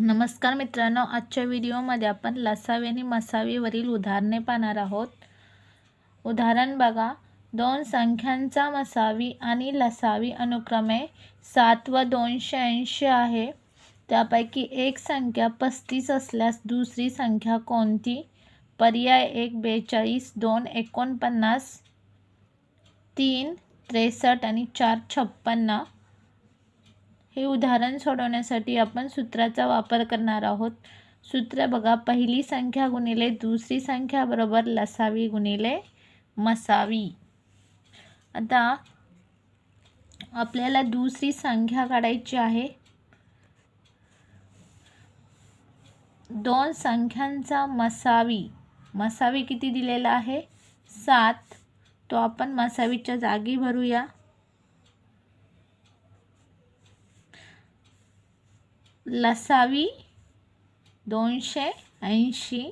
नमस्कार मित्रांनो आजच्या व्हिडिओमध्ये आपण लसावी आणि मसावीवरील उदाहरणे पाहणार आहोत. उदाहरण बघा दोन संख्यांचा मसावी आणि लसावी अनुक्रमे सात व दोनशे ऐंशी आहे. त्यापैकी एक संख्या पस्तीस असल्यास दुसरी संख्या कोणती? पर्याय एक बेचाळीस दोन एकोणपन्नास तीन त्रेसष्ट आणि चार छप्पन्न. हे उदाहरण सोडवण्यासाठी आपण सूत्राचा वापर करणार आहोत. सूत्र बघा पहिली संख्या गुणिले दुसरी संख्या बरोबर लसावी गुणिले मसावी. आता आपल्याला दुसरी संख्या काढायची आहे. दोन संख्यांचा मसावी. मसावी किती दिलेला आहे? सात. तो आपण मसावीच्या जागी भरूया. लसावी दोनशे ऐंशी.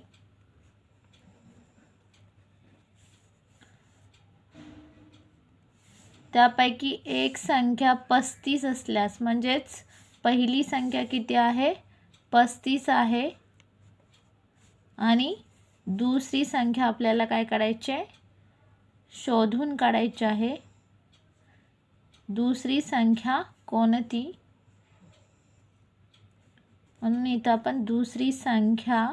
त्यापैकी एक संख्या पस्तीस असल्यास म्हणजेच पहिली संख्या किती आहे? पस्तीस आहे. आणि दुसरी संख्या आपल्याला काय काढायची आहे? शोधून काढायची आहे. दुसरी संख्या कोणती? म्हणून इथं आपण दुसरी संख्या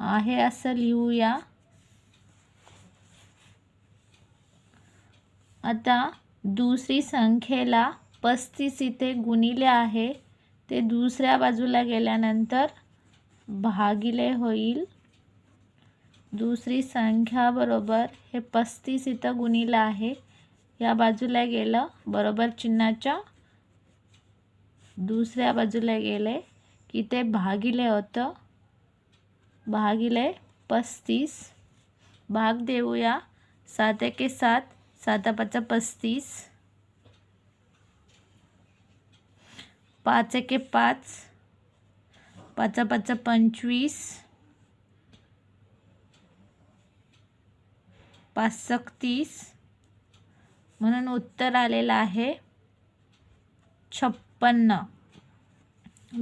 आहे असं लिहूया. आता दुसरी संख्येला पस्तीस इथे गुणिले आहे. ते दुसऱ्या बाजूला गेल्यानंतर भागिले होईल. दुसरी संख्या बरोबर हे पस्तीस इथं गुणिलं आहे. या बाजूला गेलं बरोबर चिन्हाच्या दुसऱ्या बाजूला गेले की ते भागिले होतं. भागिले पस्तीस. भाग देऊया. सात एके सात. सात पाच पस्तीस. पाच एके पाच. पाच पाच पंचवीस. पाच तीस. म्हणून उत्तर आलेलं आहे छप्प छप्पन्न.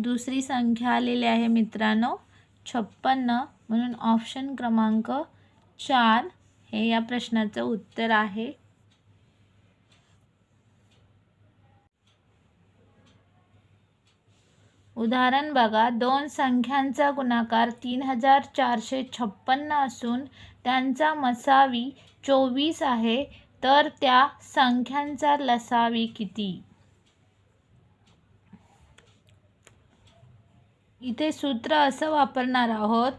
दुसरी संख्या आलेली आहे मित्रांनो छप्पन्न. म्हणून ऑप्शन क्रमांक चार हे या प्रश्नाचं उत्तर आहे. उदाहरण बघा दोन संख्यांचा गुणाकार तीन हजार चारशे छप्पन्न असून त्यांचा मसावी चोवीस आहे तर त्या संख्यांचा लसावी किती? इथे सूत्र असं वापरणार आहोत.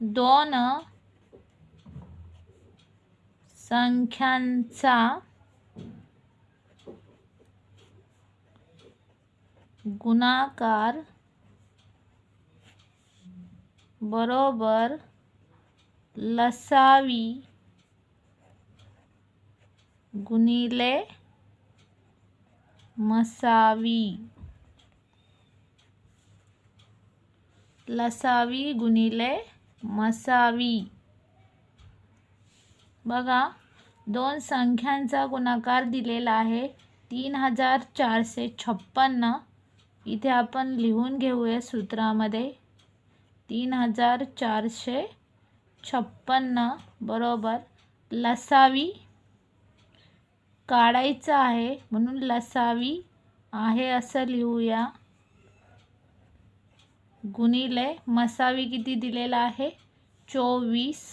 दोन संख्यांचा गुणाकार बरोबर लसावी गुणिले मसावी. लसावी गुणिले मसावी. बघा दोन संख्यांचा गुणाकार दिलेला आहे. तीन हजार चारशे छप्पन्न. इथे आपण लिहून घेऊया सूत्रामध्ये. तीन हजार चारशे छप्पन्न बरोबर. लसावी काढायचं आहे म्हणून लसावी आहे असं लिहूया. गुणिले मसावी किती दिलेला आहे? चोवीस.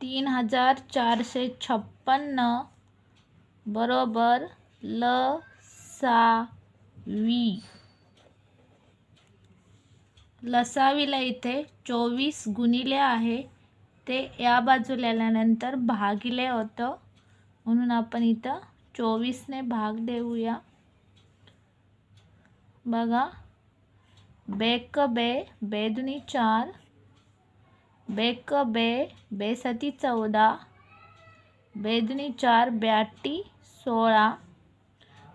तीन हजार चारशे छप्पन्न बरोबर ल सा वी लसावीला इथे चोवीस गुणिले आहे. ते या बाजूला आल्यानंतर भागिले होतं. म्हणून आपण इथं चोवीसने भाग देऊया बेक बे बेदुनी चार। बेक बे बेसती चौदा। बेदुनी चार, ब्याटी सोळा।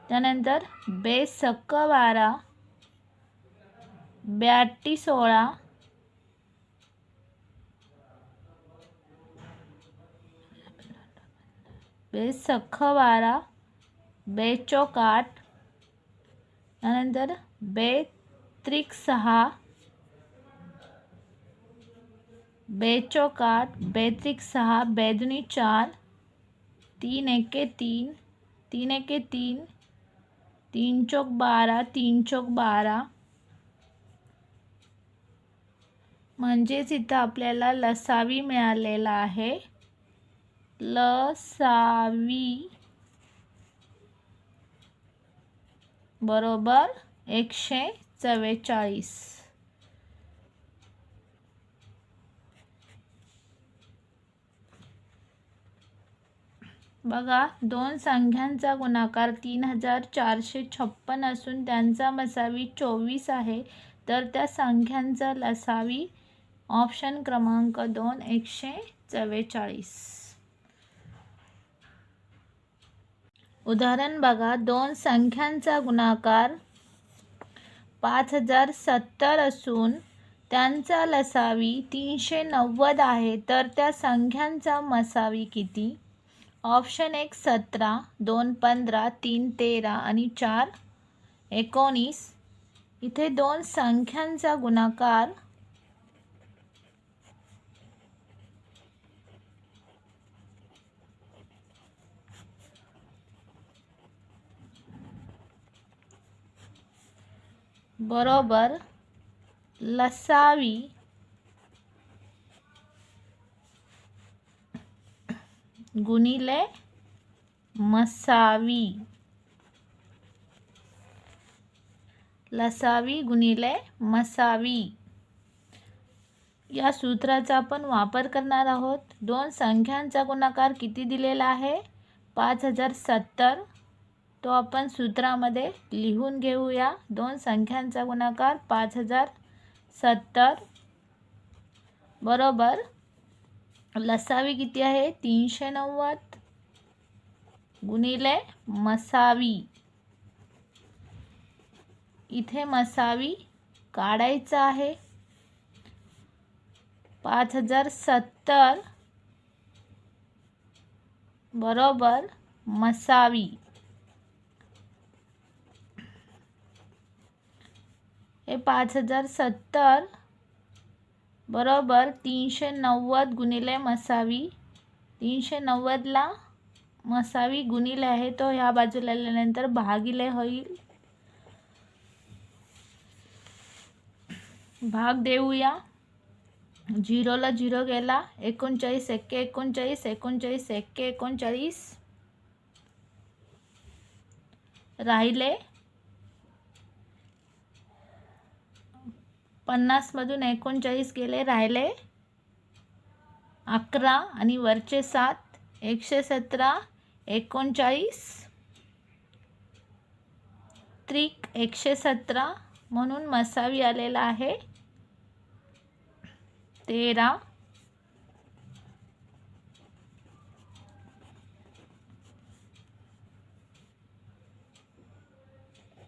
त्यानंतर बेसक बारा। ब्याटी सोळा। बे सख बारा बे चौक आठ त्यानंतर बे त्रिक सहा बे चौक आठ बे त्रिक सहा बेदुनी चार तीन एके तीन तीन एके तीन तीन चौक बारा तीन चौक बारा. म्हणजेच इथं आपल्याला लसावी मिळालेला आहे. लसावी. बरोबर? एकशे चव्वेचाळीस. बघा दोन संख्यांचा गुणाकार तीन हजार चारशे छप्पन असून त्यांचा मसावी चोवीस आहे. तर त्या संख्यांचा लसावी ऑप्शन क्रमांक दोन एकशे चव्वेचाळीस. उदाहरण बघा. दोन संख्यांचा गुणाकार पाच हजार सत्तर असून त्यांचा लसावी तीनशे नव्वद आहे. तर त्या संख्यांचा मसावी किती? ऑप्शन एक सतरा दोन पंधरा तीन तेरा आणि चार एकोणीस. इथे दोन संख्यांचा गुणाकार बरोबर लसावी. गुणिले मसावी. लसावी गुणिले मसावी. या सूत्राचा आपण वापर करणार आहोत. दोन संख्यांचा गुणाकार किती दिलेला आहे? पाच हजार सत्तर. तो आपण सूत्रामध्ये लिहून घेऊया. दोन संख्यांचा गुणाकार पाच हजार सत्तर. बरोबर? लसावी किती आहे? तीनशे नव्वद. गुणिले मसावी. इथे मसावी काढायचा आहे. पाच हजार सत्तर. बरोबर? मसावी. हे पाच हजार सत्तर बरोबर तीनशे नव्वद गुणिले मसावी. तीनशे नव्वदला मसावी गुणिले आहे तो ह्या बाजूला आल्यानंतर भागिले होईल. भाग देऊया. झिरोला झिरो गेला. एकोणचाळीस एक्के एकोणचाळीस एकोणचाळीस एक्के एकोणचाळीस. राहिले. पन्नासमधून एकोणचाळीस गेले राहिले अकरा आणि वरचे सात एकशे सतरा एकोणचाळीस त्रिक एकशे सतरा म्हणून मसावी आलेला आहे. तेरा.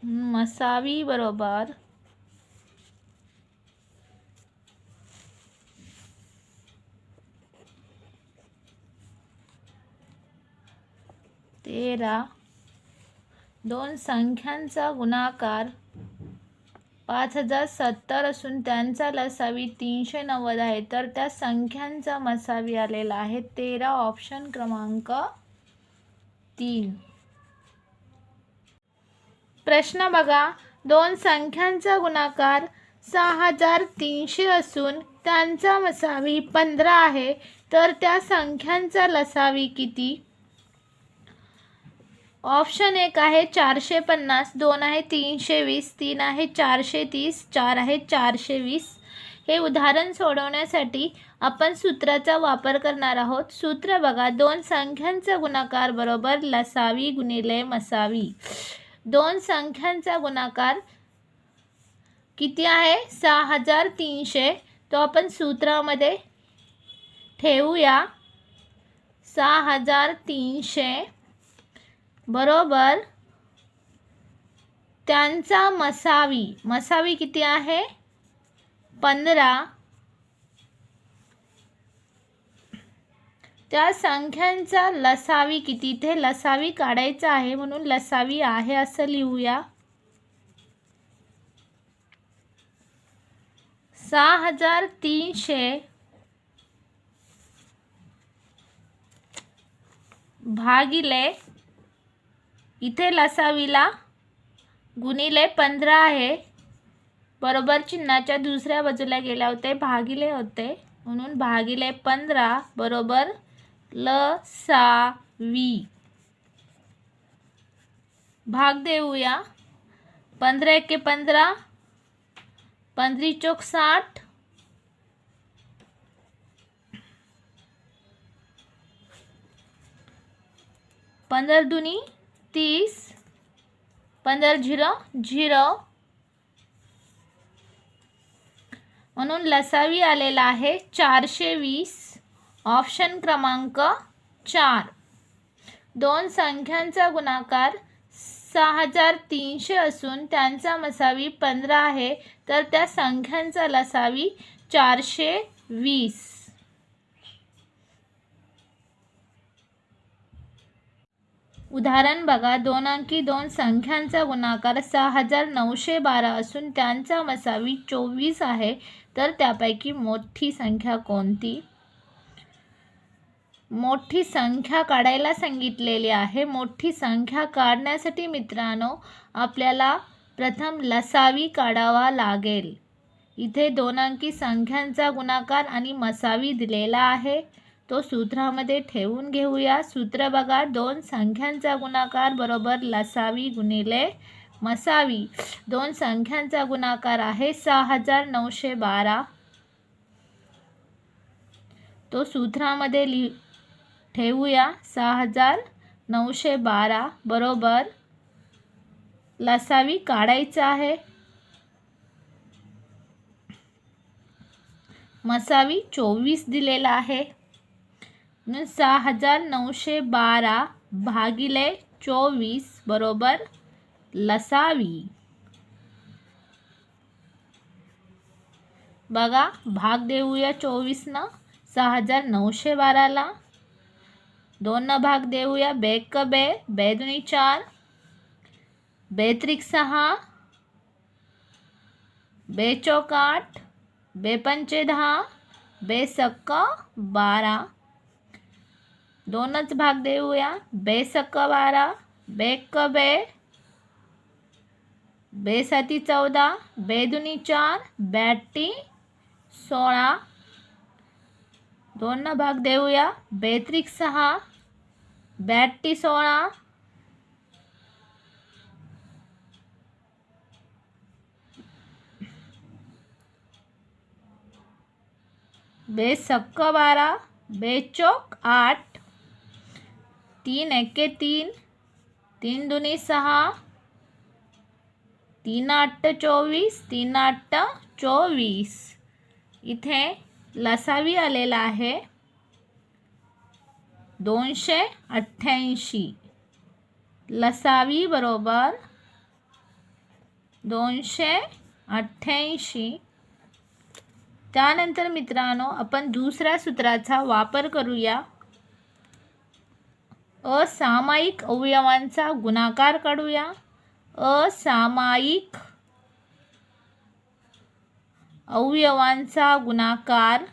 मसावी बरोबर. तेरा. दोन संख्यांचा गुणाकार पाच हजार सत्तर असून त्यांचा लसावी तीनशे नव्वद आहे. तर त्या संख्यांचा मसावी आलेला आहे. तेरा ऑप्शन क्रमांक तीन. प्रश्न बघा. दोन संख्यांचा गुणाकार सहा हजार तीनशे असून त्यांचा मसावी पंधरा आहे. तर त्या संख्यांचा लसावी किती? ऑप्शन एक आहे चारशे पन्नास दोन आहे तीनशे वीस तीन आहे चारशे तीस चार आहे चारशे वीस हे उदाहरण सोडवण्यासाठी आपण सूत्राचा वापर करणार आहोत. सूत्र बघा दोन संख्यांचा गुणाकार बरोबर लसावी गुणिले मसावी. दोन संख्यांचा गुणाकार किती आहे? सहा हजार तीनशे. तो आपण सूत्रामध्ये ठेवूया. सहा हजार तीनशे. बरोबर. त्यांचा मसावी. मसावी किती आहे? पंधरा. त्या संख्यांचा लसावी किती? इथे लसावी काढायचा आहे म्हणून लसावी आहे असं लिहूया. सहा हजार तीनशे. भागिले इथे लसावीला गुणिले पंधरा आहे. बरोबर चिन्हाच्या दुसऱ्या बाजूला गेल्या होते भागिले होते. म्हणून भागिले पंधरा बरोबर ल सा वी भाग देऊया. पंधरा एके पंधरा पंधरी चौक साठ. पंधरा दुनी तीस पंधरा झिरो झिरो. म्हणून लसावी आलेला आहे चारशे वीस. ऑप्शन क्रमांक चार. दोन संख्यांचा गुणाकार सहा हजार तीनशे असून त्यांचा मसावी पंधरा आहे. तर त्या संख्यांचा लसावी चारशे वीस. उदाहरण बघा दोन अंकी दोन संख्यांचा गुणाकार सहा हजार नऊशे बारा असून त्यांचा मसावी चोवीस आहे. तर त्यापैकी मोठी संख्या कोणती? मोठी संख्या काढायला सांगितलेली आहे. मोठी संख्या काढण्यासाठी मित्रांनो आपल्याला प्रथम लसावी काढावा लागेल. इथे दोन अंकी संख्यांचा गुणाकार आणि मसावी दिलेला आहे. तो सूत्रामध्ये ठेवून घेऊया. सूत्र बघा दोन संख्यांचा गुणाकार बरोबर लसावी गुणिले मसावी. दोन संख्यांचा गुणाकार आहे सहा हजार नऊशे बारा. तो सूत्रामध्ये लि ठेवूया सहा हजार नऊशे बारा बरोबर लसावी काढायचा आहे. मसावी चोवीस दिलेला आहे. सहा हज़ार नऊशे बारा भागिले चोवीस बरोबर लसावी। बघा, भाग देऊया चोवीसनं सहा हज़ार नऊशे बाराला. दोन भाग देऊया, बेक बे, बेदुनी चार, बेत्रिक सहा बेचौक आठ बेपंचे दहा, बेसक्क बारा. दोनच भाग देऊया. बेसक बारा बेक बे बेसाती चौदा बेदुनी चार बॅटी सोळा. दोन भाग देऊया. बेत्रिक सहा बॅटी सोळा. बेसक्क बारा बेचोक आठ तीन एके तीन. तीन दुनी सहा. तीन आठ चोवीस. तीन आठ चोवीस. इथे लसावी आलेला आहे. दोनशे अठ्ठ्याऐंशी. लसावी बरोबर दोनशे अठ्ठ्याऐंशी. त्यानंतर मित्रांनो आपण दुसऱ्या सूत्राचा वापर करूया. असामायिक अवयवांचा गुणाकार काढूया. असामायिक अवयवांचा गुणाकार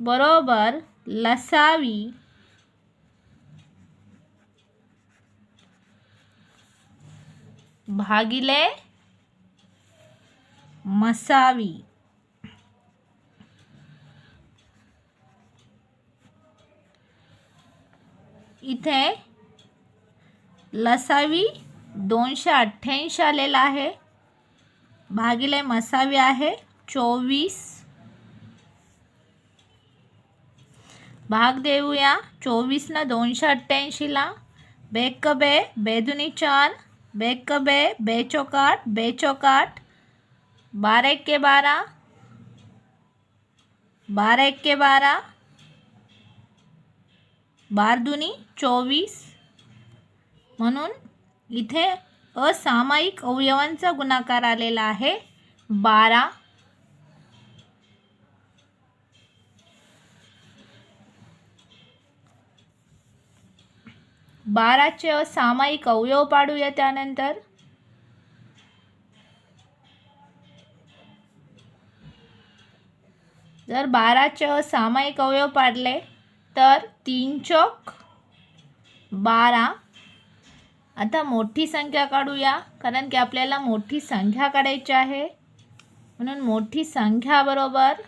बरोबर लसावी. भागिले मसावी. इथे लसावी दोनशे अठ्ठ्याऐंशी आलेला आहे. भागिले मसावी आहे चोवीस. भाग देऊया चोवीसनं दोनशे अठ्ठ्याऐंशीला. बेक बे बेदुनी चार बेक बे बेचौकाट बेचौकाट. बारह एक्के बारा. बारह एक्के बारा. बारदुनी चोवीस. म्हणून इथे असामायिक अवयवांचा गुणाकार आलेला आहे. बारा. बाराचे असामायिक अवयव पाडूया त्यानंतर. जर बाराचे असामायिक अवयव पाडले तर तीन चौक बारा. आता मोठी संख्या काढूया कारण की आपल्याला मोठी संख्या काढायची आहे. म्हणून मोठी संख्या बरोबर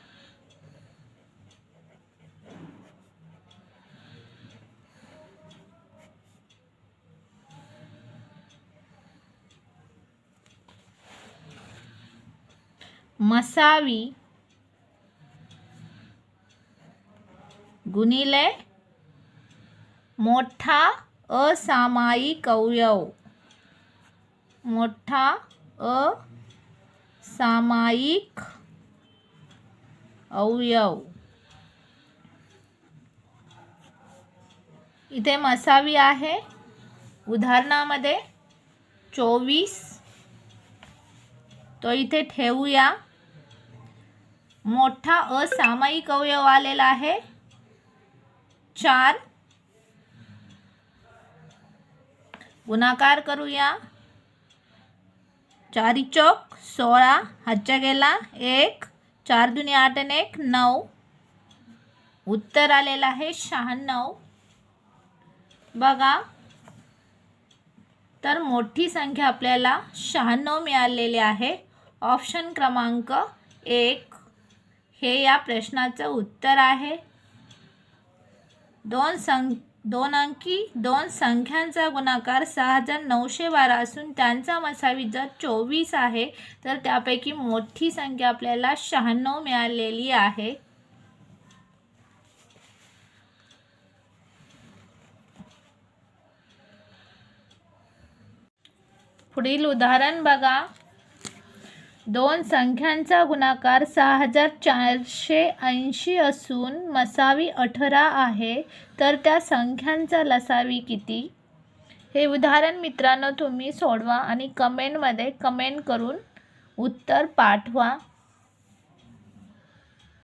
मसावी. गुणिले मोठा असामायिक अवयव. मोठा असामायिक अवयव. इथे मसावी आहे. उदाहरणामध्ये चोवीस. तो इथे ठेवूया. मोठा असामायिक अवयव आलेला आहे. चार. गुणाकार करूया. चारी चौक सोळा. हातच्या गेला एक. चार दुनी आठ आणि एक नऊ. उत्तर आलेलं आहे शहाण्णव. बघा. तर मोठी संख्या आपल्याला शहाण्णव मिळालेली आहे. ऑप्शन क्रमांक एक. हे या प्रश्नाचं उत्तर आहे. दोन सं दोन अंकी दोन संख्यांचा गुणाकार सहा हजार नऊशे बारा असून त्यांचा मसावी जर चोवीस आहे. तर त्यापैकी मोठी संख्या आपल्याला शहाण्णव मिळालेली आहे. पुढील उदाहरण बघा. दोन संख्यांचा गुणाकार सहा हजार चारशे ऐंशी असून मसावी अठरा आहे. तर त्या संख्यांचा लसावी किती? हे उदाहरण मित्रांनो तुम्ही सोडवा आणि कमेंटमध्ये कमेंट करून उत्तर पाठवा.